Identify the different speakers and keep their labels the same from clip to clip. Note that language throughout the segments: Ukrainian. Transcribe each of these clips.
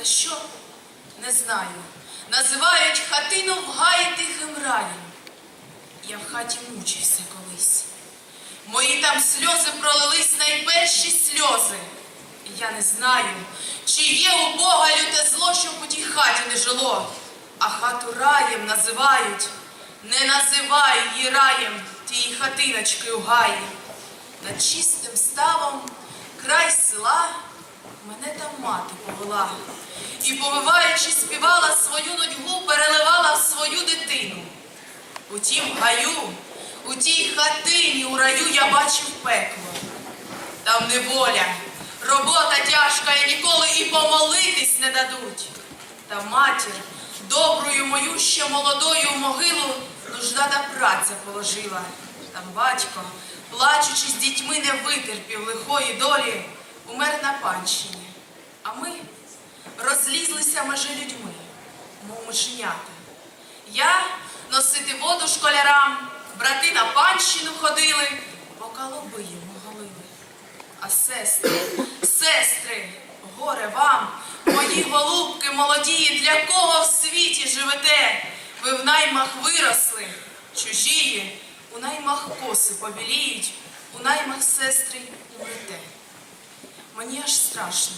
Speaker 1: За що? Не знаю. Називають хатину в гаї тихим раєм. Я в хаті мучився колись. Мої там сльози пролились найперші сльози. Я не знаю, чи є у Бога люте зло, щоб у тій хаті не жило, а хату раєм називають. Не називай її раєм тієї хатиночки у гаї. Над чистим ставом край села мене там мати повела. І, повиваючи, співала свою нудьгу, переливала в свою дитину. У тім гаю, у тій хатині у раю я бачив пекло. Там неволя, робота тяжка і ніколи і помолитись не дадуть. Та матір, доброю мою ще молодою в могилу нуждата праця положила. Там батько, плачучи з дітьми, не витерпів лихої долі, умер на панщині. А ми розлізлися межи людьми, мов мишенята. Я носити воду школярам, брати на панщину ходили, по калоби йому голили. А сестри, сестри, горе вам, мої голубки молоді, для кого в світі живете? Ви в наймах виросли, чужії, у наймах коси побіліють, у наймах сестри умрете. Мені аж страшно,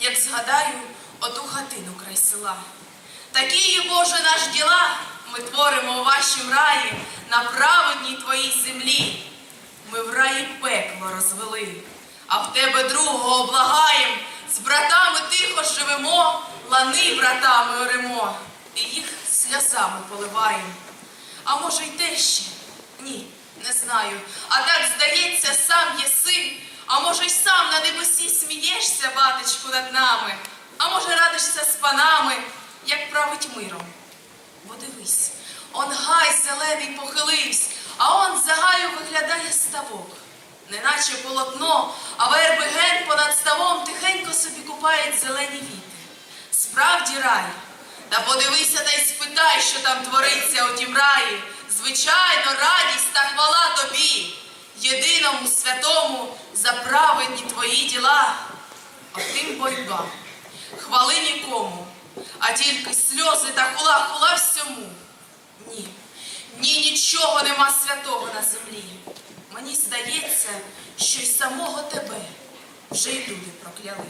Speaker 1: як згадаю оту хатину край села. Такі, Боже, наш діла ми творимо у вашім раї на праведній твоїй землі. Ми в раї пекло розвели, а в тебе другого облагаєм. З братами тихо живемо, лани братами оремо, і їх сльозами поливаєм. А може й те ще? Ні, не знаю. А так здається, сам єси. А може й на смієшся, батечку, над нами, а може радишся з панами, як править миром. Бо дивись, он гай зелений похиливсь, а он за гаю виглядає ставок. Неначе полотно, а верби ген понад ставом тихенько собі купають зелені віти. Справді рай. Та подивися та й спитай, що там твориться у тім раї. Звичайно, радість та хвала тобі, єдиному святому за праведні твої діла. а тим борьба, хвали нікому, а тільки сльози та хула хула всьому. Ні, ні, нічого нема святого на землі. Мені здається, що й самого тебе вже й люди прокляли.